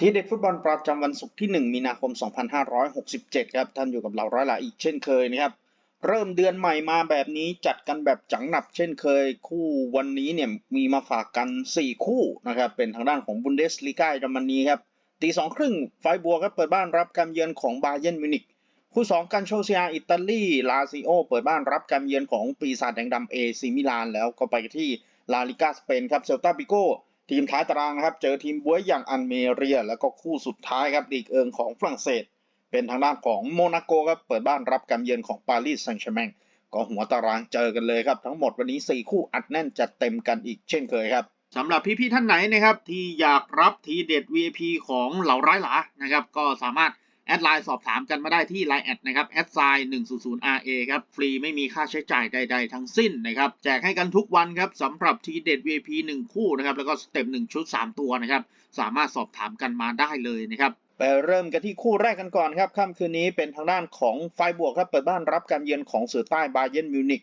ทีเด็ดฟุตบอลประจำวันศุกร์ที่ 1 มีนาคม 2567 ครับท่านอยู่กับเราร้อยลาอีกเช่นเคยนะครับ เริ่มเดือนใหม่มาแบบนี้จัดกันแบบจังหนับเช่นเคย คู่วันนี้เนี่ยมีมาฝากกัน 4 คู่นะครับ เป็นทางด้านของบุนเดสลีกาเยอรมนีครับตีสองครึ่งไฟบัวครับเปิดบ้านรับการเยือนของบาเย r n m นมิวนิกคู่ 2 กันโชเซียอิตาลีลาซิโอ เปิดบ้านรับการเยือนของปีศาจแดงดำเอซีมิลานแล้วก็ไปที่ลาลิกาสเปนครับเซลตาบิโก ทีมท้ายตารางนะครับ เจอทีมบวยอย่างอันเมเรีย แล้วก็คู่สุดท้ายครับดีกเอิงของฝรั่งเศส เป็นทางด้านของโมนาโกครับเปิดบ้านรับการเยือนของปารีสแซงต์แชร์แมงก็หัวตารางเจอกันเลยครับ ทั้งหมดวันนี้ 4 คู่อัดแน่นจัดเต็มกันอีกเช่นเคยครับสำหรับพี่ๆท่านไหนนะครับที่อยากรับทีเด็ด VIP ของเหล่าร้ายหลานะครับก็สามารถ แอดไลน์สอบถามกันมาได้ที่ Line แอดนะครับแอดไซน์100 RA ครับ ฟรีไม่มีค่าใช้จ่ายใด ๆ ทั้งสิ้นนะครับ แจกให้กันทุกวันครับสำหรับทีเด็ด VIP 1 คู่นะครับ แล้วก็สเต็ป1ชุด 3 ตัวนะครับ สามารถสอบถามกันมาได้เลยนะครับไปเริ่มกันที่คู่แรกกันก่อนครับค่ำคืนนี้เป็นทางด้านของไฟบวกครับ เปิดบ้านรับการเยือนของเสือใต้บาเยนมิวนิก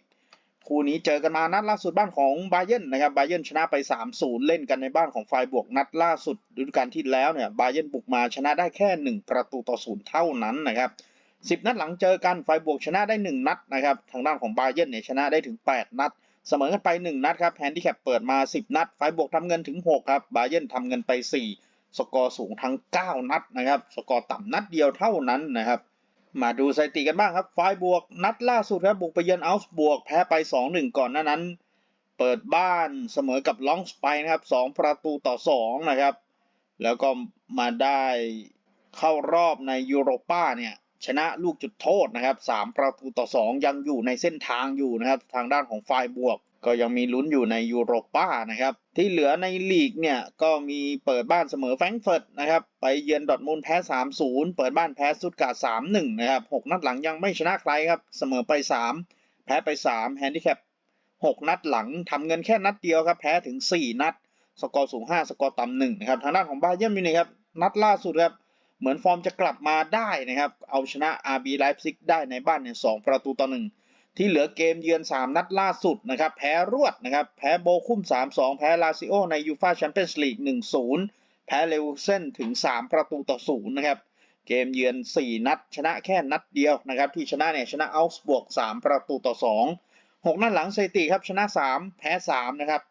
คู่นี้เจอกันมานัดล่าสุดบ้านของบาเย r n นะครับบาเย r n ชนะไป 3-0 เล่นกันในบ้านของไฟบวกนัดล่าสุดฤดูกาลที่แล้วเนี่ยบาเย r n บุกมาชนะได้แค่ 1 ประตูต่อศูนย์เท่านั้นนะครับ10 นัดหลังเจอกันไฟบวกชนะได้ 1 นัดนะครับทางด้านของบาเย r n เนี่ยชนะได้ถึง 8 นัด เสมอกันไป 1 นัดครับแฮนดิแคปเปิดมา 10 นัด ไฟบวกทำเงินถึง 6 ครับบาเย r n ทำเงินไป 4 สกอร์สูงทั้ง 9 นัดนะครับสกอร์ต่ำนัดเดียวเท่านั้นนะครับ มาดูสถิติกันบ้างครับไฟบวกนัดล่าสุดครับบุกไปเยือนอัลส์บวกแพ้ไป 2-1 ก่อนหน้านั้น เปิดบ้านเสมอกับลองสไปนะครับ 2 ประตูต่อ 2 นะครับ แล้วก็มาได้เข้ารอบในยูโรป้าเนี่ยชนะลูกจุดโทษนะครับ 3 ประตูต่อ 2 ยังอยู่ในเส้นทางอยู่นะครับ ทางด้านของไฟบวก ก็ยังมีลุ้นอยู่ในยูโรป้านะครับ ที่เหลือในลีกเนี่ย ก็มีเปิดบ้านเสมอแฟรงก์เฟิร์ตนะครับ ไปเยือนดอทมุนด์แพ้ 3-0 เปิดบ้านแพ้สตุตการ์ด3-1นะครับ 6 นัดหลังยังไม่ชนะใครครับ เสมอไป 3 แพ้ไป 3 แฮนดิแคป 6 นัดหลังทำเงินแค่นัดเดียวครับ แพ้ถึง 4 นัด สกอร์สูง 5 สกอร์ต่ำ1นะครับ ทางด้านของบาเยิร์นมิวนิกครับ นัดล่าสุดครับ เหมือนฟอร์มจะกลับมาได้นะครับ เอาชนะ RB Leipzig ได้ในบ้านเนี่ย2ประตูต่อ1 ที่เหลือเกมเยือน 3 นัดล่าสุดนะครับ แพ้รวดนะครับ แพ้โบคุ้ม 3-2 แพ้ลาซิโอในยูฟาแชมเปี้ยนส์ลีก 1-0 แพ้เลวเซนถึง 3 ประตูต่อ 0 นะครับ เกมเยือน 4 นัด ชนะแค่นัดเดียวนะครับ ที่ชนะเนี่ย ชนะอัลส์บวก 3 ประตูต่อ 2 6 นัดหลังสถิติครับ ชนะ 3 แพ้ 3 นะครับ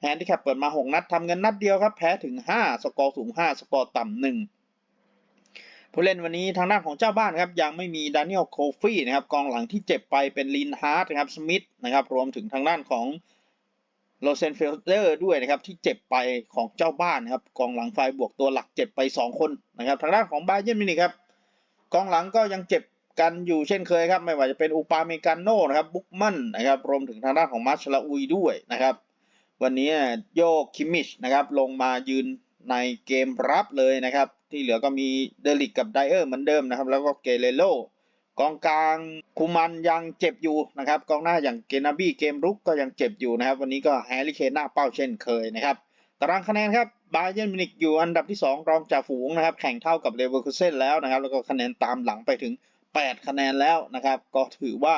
แฮนดิแคปเปิดมา 6 นัดทำเงินนัดเดียวครับ แพ้ถึง 5 สกอร์สูง 5 สกอร์ต่ำ1 ผู้เล่นวันนี้ทางด้านของเจ้าบ้านครับยังไม่มีดานิเอลโคฟี่นะครับกองหลังที่เจ็บไปเป็นลินฮาร์ดนะครับสมิธนะครับรวมถึงทางด้านของโรเซนเฟลเดอร์ด้วยนะครับที่เจ็บไปของเจ้าบ้านนะครับกองหลังไฟบวกตัวหลักเจ็บไป 2 คนนะครับทางด้านของบาเยนมินิครับกองหลังก็ยังเจ็บกันอยู่เช่นเคยครับไม่ว่าจะเป็นอูปาเมกาโนนะครับบุกมันนะครับรวมถึงทางด้านของมาชลาอุยด้วยนะครับวันนี้โยคิมิชนะครับลงมายืนในเกมรับเลยนะครับ ที่เหลือก็มีเดลิกกับไดเออร์เหมือนเดิมนะครับ แล้วก็เกเรโลกองกลางคุมันยังเจ็บอยู่นะครับกองหน้าอย่างเกนาบี้เกมรุกก็ยังเจ็บอยู่นะครับ วันนี้ก็แฮร์รี่เคนหน้าเป้าเช่นเคยนะครับตารางคะแนนครับบาเยนมินิกอยู่อันดับที่ 2 รองจากฝูงนะครับ แข่งเท่ากับเลเวอร์คูเซนแล้วนะครับ แล้วก็คะแนนตามหลังไปถึง 8 คะแนนแล้วนะครับ ก็ถือว่า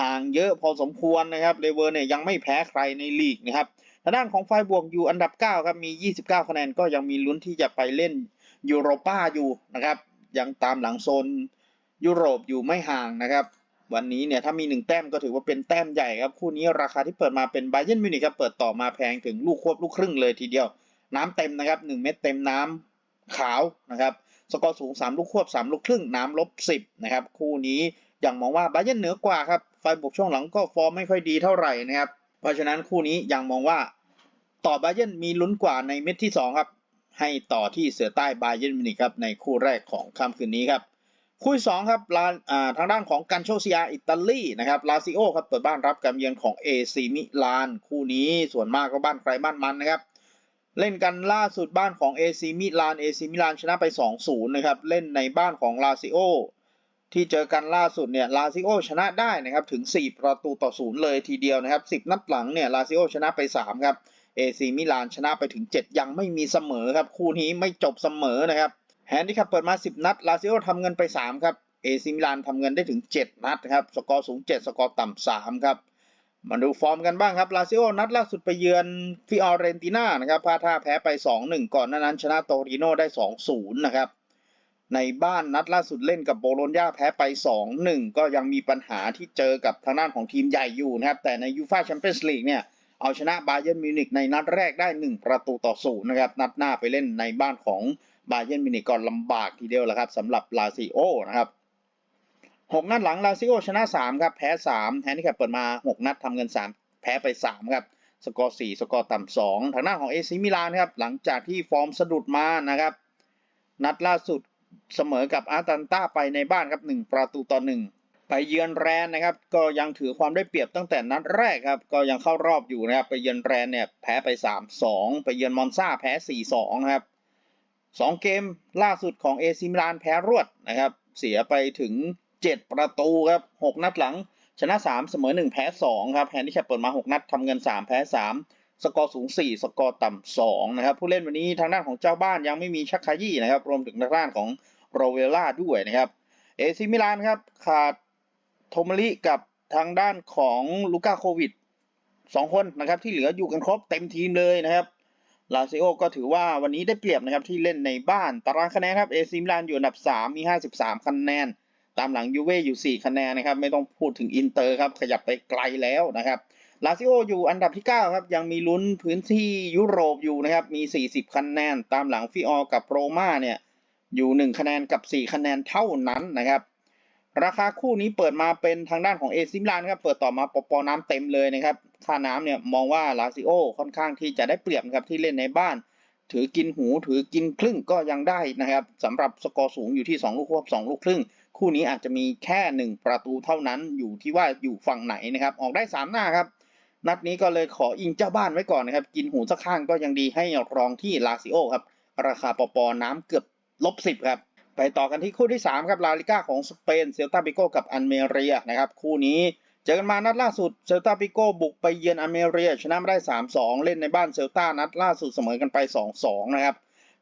ห่างเยอะพอสมควรนะครับเลเวอร์เนี่ยยังไม่แพ้ใครในลีกนะครับทางด้านของไฟบวกอยู่อันดับ 9 ครับมี 29 คะแนนก็ยังมีลุ้นที่จะไปเล่น ยูโรป้าอยู่นะครับ ยังตามหลังโซนยุโรปอยู่ไม่ห่างนะครับ วันนี้เนี่ยถ้ามี 1 แต้มก็ถือว่าเป็นแต้มใหญ่ครับ คู่นี้ราคาที่เปิดมาเป็นไบเยนมิวนิกครับเปิดต่อมาแพงถึงลูกควบลูกครึ่งเลยทีเดียว น้ำเต็มนะครับ 1 เม็ดเต็มน้ำขาวนะครับสกอร์สูง 3 ลูกควบ 3 ลูกครึ่งน้ำลบ10นะครับคู่นี้อยังมองว่าไบเย r n เหนือกว่าครับไฟบวกช่วงหลังก็ฟอร์มไม่ค่อยดีเท่าไหร่นะครับเพราะฉะนั้นคู่นี้ยังมองว่าต่อไบเย r n มีลุ้นกว่าในเม็ดที่2ครับ ให้ต่อที่เสือใต้บาเย r n มิวนิกครับในคู่แรกของค่ำคืนนี้ครับคู่สองครับลาทางด้านของกันโชเซียอิตาลีนะครับลาซิโอครับเปิดบ้านรับการเยือนของเอซีมิลานคู่นี้ส่วนมากก็บ้านใครบ้านมันนะครับเล่นกันล่าสุดบ้านของเอซีมิลานเอซีมิลานชนะไป 2-0 นะครับเล่นในบ้านของลาซิโอที่เจอกันล่าสุดเนี่ยลาซิโอชนะได้นะครับถึง 4 ประตูต่อ0เลยทีเดียวนะครับ 10 นัดหลังเนี่ยลาซิโอชนะไป 3 ครับ เอซีมิลานชนะไปถึง 7 ยังไม่มีเสมอครับ คู่นี้ไม่จบเสมอนะครับแฮนดี้ครับเปิดมา 10 นัดลาซิโอทำเงินไป 3 ครับเอซิมิลานทำเงินได้ถึง 7 นัดครับสกอร์สูง 7 สกอร์ต่ำ3ครับมาดูฟอร์มกันบ้างครับลาซิโอนัดล่าสุดไปเยือนฟิออเรนติน่านะครับพลาดท่าแพ้ไป 2-1 ก่อนหน้านั้น ชนะโตริโนได้ 2-0 นะครับในบ้านนัดล่าสุดเล่นกับโบโลญญาแพ้ไป 2-1 ก็ยังมีปัญหาที่เจอกับทางด้านของทีมใหญ่อยู่นะครับแต่ในยูฟาแชมเปี้ยนส์ลีกเนี่ย เอาชนะบาเยิร์นมิวนิกในนัดแรกได้ 1 ประตูต่อศูนย์นะครับ นัดหน้าไปเล่นในบ้านของบาเยิร์นมิวนิกก็ลำบากทีเดียวแหละครับสำหรับลาซิโอนะครับหกนัดหลังลาซิโอชนะ 3 ครับ แพ้ 3 แฮนดิแคปเปิดมา 6 นัดทำเงิน 3 แพ้ไป 3 ครับ สกอร์ 4 สกอร์ต่ำ2ทางหน้าของเอซิมิลานครับ หลังจากที่ฟอร์มสะดุดมานะครับ นัดล่าสุดเสมอกับอาร์ตันต้าไปในบ้านครับ 1 ประตูต่อ1 ไปเยือนแรนนะครับ ก็ยังถือความได้เปรียบตั้งแต่นัดแรกครับ ก็ยังเข้ารอบอยู่นะครับ ไปเยือนแรนเนี่ยแพ้ไป 3-2 ไปเยือนมอนซาแพ้ 4-2นะครับ 2 เกมล่าสุดของเอซิมิลานแพ้รวดนะครับ เสียไปถึง 7 ประตูครับ 6 นัดหลัง ชนะ 3 เสมอ 1 แพ้ 2 ครับแฮนดิแคปเปิดมา 6 นัดทำเงิน 3 แพ้ 3 สกอร์สูง 4 สกอร์ต่ำ2นะครับ ผู้เล่นวันนี้ทางด้านของเจ้าบ้านยังไม่มีชักคายี่นะครับ รวมถึงทางด้านของโรเวล่าด้วยนะครับ เอซิมิลานครับขาด โทมาริกับทางด้านของลูก้าโควิด2คนนะครับที่เหลืออยู่กันครบเต็มทีมเลยนะครับลาซิโอก็ถือว่าวันนี้ได้เปรียบนะครับที่เล่นในบ้านตารางคะแนนครับเอซิมิลานอยู่อันดับ 3 มี 53 คะแนน ตามหลังยูเว่อยู่ 4 คะแนนนะครับไม่ต้องพูดถึงอินเตอร์ครับขยับไปไกลแล้วนะครับลาซิโออยู่อันดับที่ 9 ครับ ยังมีลุ้นพื้นที่ยุโรปอยู่นะครับมี 40 คะแนน ตามหลังฟิออกับโรม่าเนี่ยอยู่ 1 คะแนนกับ 4 คะแนนเท่านั้นนะครับ ราคาคู่นี้เปิดมาเป็นทางด้านของเอซิมลานครับเปิดต่อมาปอปอน้ำเต็มเลยนะครับค่าน้ำเนี่ยมองว่าลาซิโอค่อนข้างที่จะได้เปรียบครับที่เล่นในบ้าน ถือกินหูถือกินครึ่งก็ยังได้นะครับสำหรับสกอร์สูงอยู่ที่ 2 ลูกควบ2ลูกครึ่ง คู่นี้อาจจะมีแค่ 1 ประตูเท่านั้นอยู่ที่ว่าอยู่ฝั่งไหนนะครับออกได้ 3 หน้าครับนัดนี้ก็เลยขออิงเจ้าบ้านไว้ก่อนนะครับกินหูสักข้างก็ยังดีให้รองที่ลาซิโอครับราคาปอปอน้ำเกือบลบสิบครับ ไปต่อกันที่คู่ที่ 3 ครับลาลิก้าของสเปนเซลตาบิโกกับอันเมเรียนะครับคู่นี้เจอกันมานัดล่าสุดเซลตาบิโกบุกไปเยือนอันเมเรียชนะมาได้ 3-2 เล่นในบ้านเซลตานัดล่าสุดเสมอกันไป 2-2 นะครับ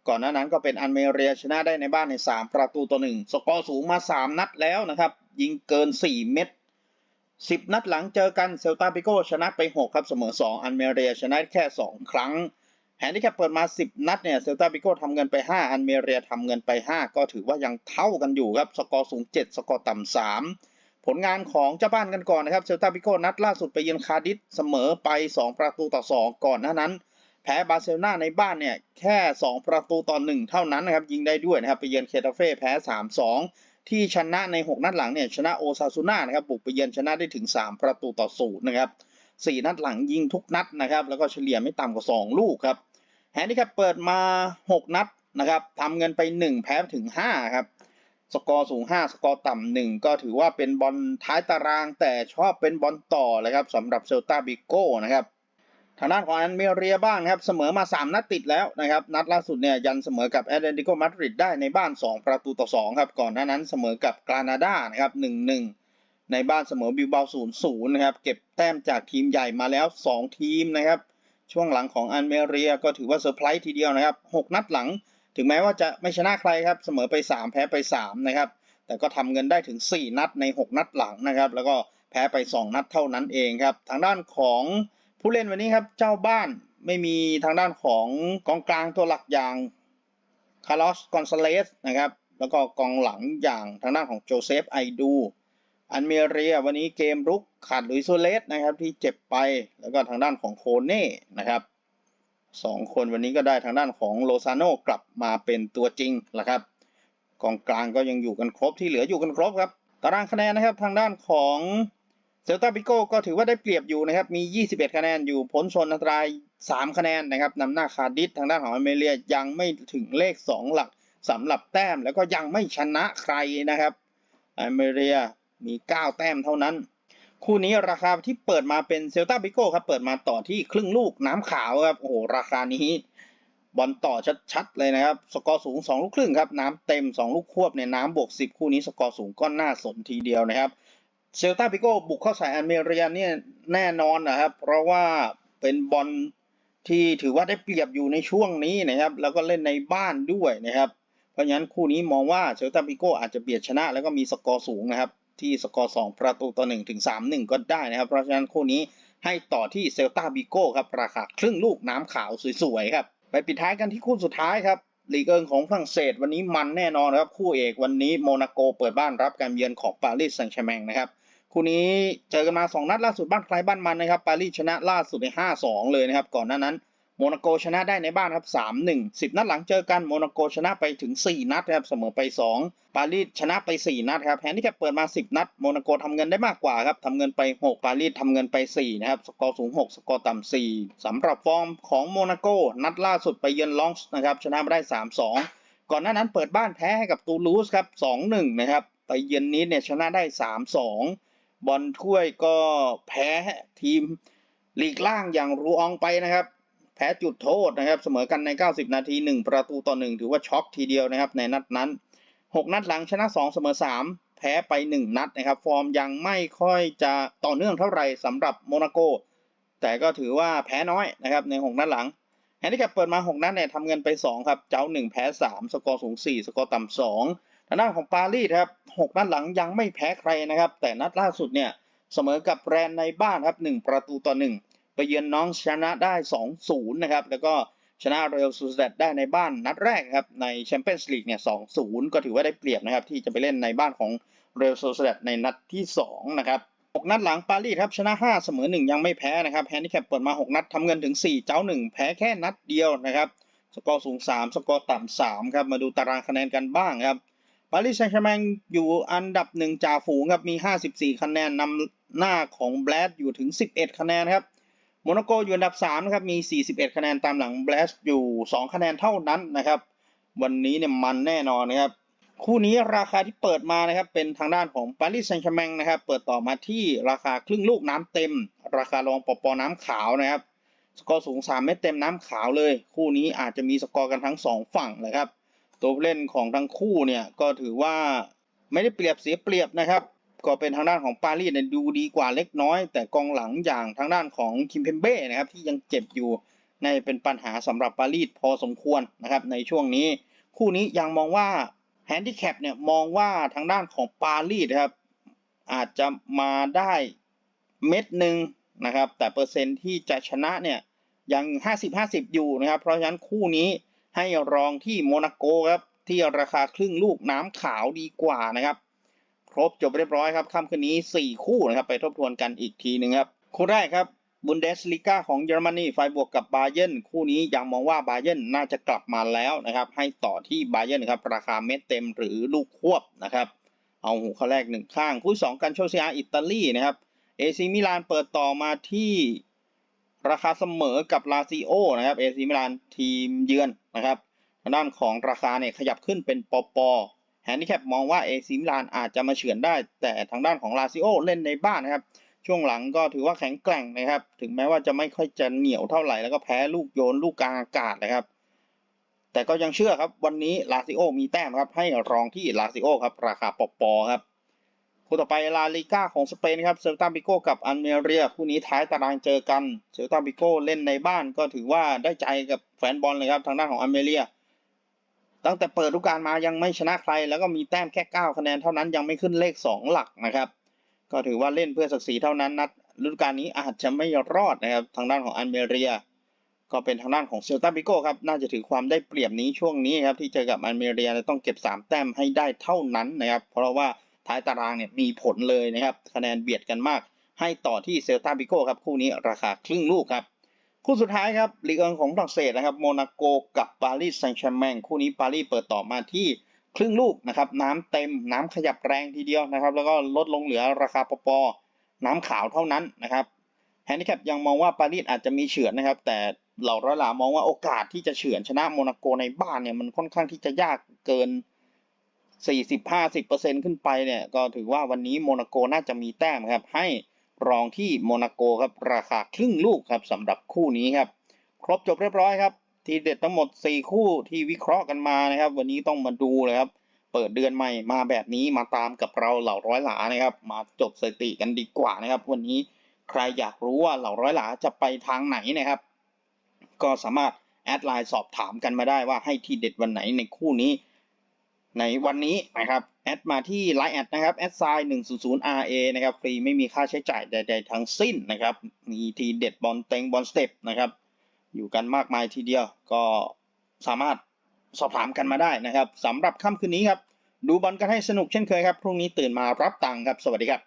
ก่อนหน้านั้นก็เป็นอันเมเรียชนะได้ในบ้านใน 3 ประตูต่อ1สกอร์สูงมา 3 นัดแล้วนะครับยิงเกิน 4 เม็ด10 นัดหลังเจอกันเซลตาบิโกชนะไป 6 ครับเสมอ 2 อันเมเรียชนะแค่ 2 ครั้ง แฮนดิแคปเปิดมา 10 นัดเนี่ยเซลตาบิโกทำเงินไป 5 อันเมเรียทำเงินไป 5 ก็ถือว่ายังเท่ากันอยู่ครับ สกอร์สูง 7 สกอร์ต่ำ3 ผลงานของเจ้าบ้านกันก่อนนะครับเซลตาบิโกนัดล่าสุดไปเยือนคาร์ดิสเสมอไป 2 ประตูต่อ 2 ก่อนหน้านั้น แพ้บาร์เซโลนาในบ้านเนี่ยแค่ 2 ประตูต่อ 1 เท่านั้นนะครับยิงได้ด้วยนะครับไปเยือนเคตาเฟ่แพ้ 3-2 ที่ชนะใน 6 นัดหลังเนี่ยชนะโอซาซูน่านะครับบุกไปเยือนชนะได้ถึง 3 ประตูต่อ0นะครับ 4 นัดหลังยิงทุกนัดนะครับ แล้วก็เฉลี่ยไม่ต่ำกว่า 2 ลูกครับแฮนดิแคปเปิดมา 6 นัดนะครับทำเงินไป 1 แพ้ถึง 5 ครับ สกอร์สูง 5 สกอร์ต่ำ1ก็ถือว่าเป็นบอลท้ายตาราง แต่ชอบเป็นบอลต่อเลยครับสำหรับเซลตาบิโก้นะครับทางด้านของอันเมเรียบ้างครับเสมอมา 3 นัดติดแล้วนะครับ นัดล่าสุดเนี่ยยันเสมอกับแอตเลติโกมาดริดได้ในบ้าน 2 ประตูต่อ 2 ครับ ก่อนหน้านั้นเสมอกับกรานาดานะครับ 1-1 ในบ้านเสมอบิลบา0-0นย์นะครับ เก็บแต้มจากทีมใหญ่มาแล้ว 2 ทีมนะครับ ช่วงหลังของอันเมเรียก็ถือว่าเซอร์ไพรส์ทีเดียวนะครับ 6 นัดหลัง ถึงแม้ว่าจะไม่ชนะใครครับ เสมอไป 3 แพ้ไป 3 นะครับ แต่ก็ทำเงินได้ถึง 4 นัดใน 6 นัดหลังนะครับ แล้วก็แพ้ไป 2 นัดเท่านั้นเองครับ ทางด้านของผู้เล่นวันนี้ครับ เจ้าบ้านไม่มีทางด้านของกองกลางตัวหลักอย่างคาร์ลอสกอนซาเลสนะครับ แล้วก็กองหลังอย่างทางด้านของโจเซฟไอดู อันเมเรียวันนี้เกมรุกขาดลุยโซเลสนะครับที่เจ็บไปแล้วก็ทางด้านของโคเน่นะครับสองคนวันนี้ก็ได้ทางด้านของโลซาโนกลับมาเป็นตัวจริงแล้วครับกองกลางก็ยังอยู่กันครบที่เหลืออยู่กันครบครับตารางคะแนนนะครับทางด้านของเซลตาปิโกก็ถือว่าได้เปรียบอยู่นะครับมี 21 คะแนนอยู่พ้นโซนอันตราย 3 คะแนนนะครับนำหน้าคาดิสทางด้านของอเมเรียยังไม่ถึงเลข 2 หลักสำหรับแต้ม แล้วก็ยังไม่ชนะใครนะครับอเมเรีย มี 9 แต้มเท่านั้น คู่นี้ราคาที่เปิดมาเป็นเซลตาบิโก้ครับ เปิดมาต่อที่ครึ่งลูกน้ำขาวครับ โอ้โห ราคานี้บอลต่อชัดๆเลยนะครับ สกอร์สูง 2 ลูกครึ่งครับ น้ำเต็ม 2 ลูกควบเนี่ยน้ำบวก 10 คู่นี้สกอร์สูงก็น่าสนทีเดียวนะครับ เซลตาบิโก้บุกเข้าใส่อันเมเรียนเนี่ยแน่นอนนะครับ เพราะว่าเป็นบอลที่ถือว่าได้เปรียบอยู่ในช่วงนี้นะครับ แล้วก็เล่นในบ้านด้วยนะครับ เพราะฉะนั้นคู่นี้มองว่าเซลตาบิโก้อาจจะเบียดชนะ แล้วก็มีสกอร์สูงนะครับ ที่สกอร์2ประตูต่อ1ถึง3-1ก็ได้นะครับ เพราะฉะนั้นคู่นี้ให้ต่อที่เซลตาบิโก้ครับราคาครึ่งลูกน้ำขาวสวยๆครับไปปิดท้ายกันที่คู่สุดท้ายครับลีกเอิงของฝรั่งเศสวันนี้มันแน่นอนครับ คู่เอกวันนี้โมนาโกเปิดบ้านรับการเยือนของปารีสแซงต์แชร์แมงนะครับคู่นี้เจอกันมา 2 นัดล่าสุดบ้านใครบ้านมันนะครับปารีสชนะล่าสุดใน 5-2 เลยนะครับ ก่อนหน้านั้น โมนาโกชนะได้ในบ้านครับ3-1 10นัดหลังเจอกันโมนาโกชนะไปถึง4นัดครับเสมอไป2ปารีสชนะไป4นัดครับแฮนดี้แคปเปิดมา10นัดโมนาโกทำเงินได้มากกว่าครับทำเงินไป6ปารีสทำเงินไป4นะครับสกอร์สูง6สกอร์ต่ำ4สำหรับฟอร์มของโมนาโกนัดล่าสุดไปเยือนลองส์นะครับชนะมาได้3-2ก่อนหน้านั้นเปิดบ้านแพ้ให้กับตูลูสครับ2-1นะครับไปเยือนนี้เนี่ยชนะได้3-2บอลถ้วยก็แพ้ทีมลีกล่างอย่างรูอองไปนะครับ แพ้จุดโทษนะครับ เสมอกันใน 90 นาที 1 ประตูต่อ 1 ถือว่าช็อกทีเดียวนะครับ ในนัดนั้น 6 นัดหลังชนะ 2 เสมอ 3 แพ้ไป 1 นัดนะครับ ฟอร์มยังไม่ค่อยจะต่อเนื่องเท่าไหร่สำหรับโมนาโก แต่ก็ถือว่าแพ้น้อยนะครับใน 6 นัดหลังแฮนดี้แคปเปิดมา 6 นัดเนี่ยทำเงินไป 2 ครับ เจ้า 1 แพ้ 3 สกอร์สูง 4 สกอร์ต่ำ 2 ทางด้านของปารีสครับ 6 นัดหลังยังไม่แพ้ใครนะครับ แต่นัดล่าสุดเนี่ยเสมอกับแรนในบ้านครับ 1 ประตูต่อ 1 ไปเยือนน้องชนะได้ 2-0 นะครับ แล้วก็ชนะเรอัลซูสเดดได้ในบ้านนัดแรกครับในแชมเปี้ยนส์ลีกเนี่ย 2-0 ก็ถือว่าได้เปรียบนะครับ ที่จะไปเล่นในบ้านของเรอัลซูสเดดในนัดที่ 2 นะครับ 6 นัดหลังปารีสครับชนะ 5 เสมอ 1 ยังไม่แพ้นะครับแฮนดี้แคปเปิดมา 6 นัดทำเงินถึง 4 เจ้า 1 แพ้แค่นัดเดียวนะครับสกอร์สูง 3 สกอร์ต่ำ3ครับมาดูตารางคะแนนกันบ้างครับปารีสแซงต์แชร์แมงอยู่อันดับ 1 จ่าฝูงครับมี 54 คะแนนนำหน้าของแบลดอยู่ถึง 11 คะแนนครับ โมนาโกอยู่อันดับ3นะครับมี 41 คะแนนตามหลังแบลสอยู่ 2 คะแนนเท่านั้นนะครับ วันนี้เนี่ยมันแน่นอนนะครับ คู่นี้ราคาที่เปิดมานะครับเป็นทางด้านของปารีสแซงต์แชร์แมงนะครับ เปิดต่อมาที่ราคาครึ่งลูกน้ำเต็ม ราคารองปอปอน้ำขาวนะครับ สกอร์สูง 3 เม็ดเต็มน้ำขาวเลย คู่นี้อาจจะมีสกอร์กันทั้ง 2 ฝั่งเลยครับ ตัวเล่นของทั้งคู่เนี่ยก็ถือว่าไม่ได้เปรียบเสียเปรียบนะครับ ก็เป็นทางด้านของปารีสเนี่ยดูดีกว่าเล็กน้อย แต่กองหลังอย่างทางด้านของคิมเพมเบ้นะครับที่ยังเจ็บอยู่ในเป็นปัญหาสำหรับปารีสพอสมควรนะครับในช่วงนี้ คู่นี้ยังมองว่าแฮนดิแคปเนี่ยมองว่าทางด้านของปารีสครับอาจจะมาได้เม็ดหนึ่งนะครับแต่เปอร์เซ็นต์ที่จะชนะเนี่ยยัง 50-50 อยู่นะครับ เพราะฉะนั้นคู่นี้ให้รองที่โมนาโกครับที่ราคาครึ่งลูกน้ำขาวดีกว่านะครับ ครบจบเรียบร้อยครับค่ำคืนนี้ 4 คู่นะครับไปทบทวนกันอีกทีหนึ่งครับคู่แรกครับบุนเดสลิก้าของเยอรมนีไฟบวกกับบาเย r n คู่นี้ยังมองว่าบาเย r n น่าจะกลับมาแล้วนะครับให้ต่อที่บาเย r n ครับราคาเม็ดเต็มหรือลูกควบนะครับเอาหูข้อแรกหนึ่งข้าง คู่สองกันโชเซียอิตาลีนะครับเอซีมิลานเปิดต่อมาที่ราคาเสมอกับลาซิโอนะครับเอซีมิลานทีมเยือนนะครับทางด้านของราคาเนี่ยขยับขึ้นเป็นปอปอ แฮนดิแคปมองว่าเอซีมิลานอาจจะมาเฉือนได้ แต่ทางด้านของลาซิโอเล่นในบ้านนะครับ ช่วงหลังก็ถือว่าแข็งแกร่งนะครับ ถึงแม้ว่าจะไม่ค่อยจะเหนียวเท่าไหร่ แล้วก็แพ้ลูกโยนลูกกลางอากาศนะครับ แต่ก็ยังเชื่อครับ วันนี้ลาซิโอมีแต้มครับ ให้รองที่ลาซิโอครับ ราคาปอปอครับคู่ต่อไปลาลิก้าของสเปนครับเซลตาบิโกกับอันเมเรียคู่นี้ท้ายตารางเจอกันเซลตาบิโกเล่นในบ้านก็ถือว่าได้ใจกับแฟนบอลเลยครับทางด้านของอันเมเรีย ตั้งแต่เปิดฤดูกาลมายังไม่ชนะใคร แล้วก็มีแต้มแค่ 9 คะแนนเท่านั้นยังไม่ขึ้นเลข 2 หลักนะครับ ก็ถือว่าเล่นเพื่อศักดิ์ศรีเท่านั้นนัดฤดูกาลนี้อาจจะไม่รอดนะครับ ทางด้านของอันเมเรีย ก็เป็นทางด้านของเซลตาบิโก้ครับ น่าจะถือความได้เปรียบนี้ช่วงนี้ครับ ที่เจอกับอันเมเรียต้องเก็บ 3 แต้มให้ได้เท่านั้นนะครับ เพราะว่าท้ายตารางเนี่ยมีผลเลยนะครับ คะแนนเบียดกันมาก ให้ต่อที่เซลตาบิโก้ครับคู่นี้ราคาครึ่งลูกครับ คู่สุดท้ายครับลีกเอิงของฝรั่งเศสนะครับโมนาโกกับปารีสแซงต์แชร์แมงคู่นี้ปารีสเปิดต่อมาที่ครึ่งลูกนะครับน้ำเต็มน้ำขยับแรงทีเดียวนะครับ แล้วก็ลดลงเหลือราคาปปน้ำขาวเท่านั้นนะครับแฮนดิแคปยังมองว่าปารีสอาจจะมีเฉือนนะครับ แต่เหล่าร้อยหลามองว่าโอกาสที่จะเฉือนชนะโมนาโกในบ้านเนี่ยมันค่อนข้างที่จะยากเกิน 40-50%ขึ้นไปเนี่ยก็ถือว่าวันนี้โมนาโกน่าจะมีแต้มครับให้ รองที่โมนาโกครับราคาครึ่งลูกครับสำหรับคู่นี้ครับ ครบจบเรียบร้อยครับ ทีเด็ดทั้งหมด 4 คู่ที่วิเคราะห์กันมานะครับ วันนี้ต้องมาดูเลยครับ เปิดเดือนใหม่มาแบบนี้มาตามกับเราเหล่าร้อยหลานะครับ มาจบสถิติกันดีกว่านะครับ วันนี้ใครอยากรู้ว่าเหล่าร้อยหลาจะไปทางไหนนะครับ ก็สามารถแอดไลน์สอบถามกันมาได้ว่าให้ทีเด็ดวันไหนในคู่นี้ ในวันนี้นะครับแอดมาที่ Line แอดนะครับแอดไซน์100 RA นะครับฟรีไม่มีค่าใช้จ่ายใด ๆ ทั้งสิ้นนะครับ มีทีเด็ดบอลเต็งบอลสเต็ปนะครับ อยู่กันมากมายทีเดียวก็สามารถสอบถามกันมาได้นะครับสำหรับค่ำคืนนี้ครับ ดูบอลกันให้สนุกเช่นเคยครับ พรุ่งนี้ตื่นมารับตังค์ครับ สวัสดีครับ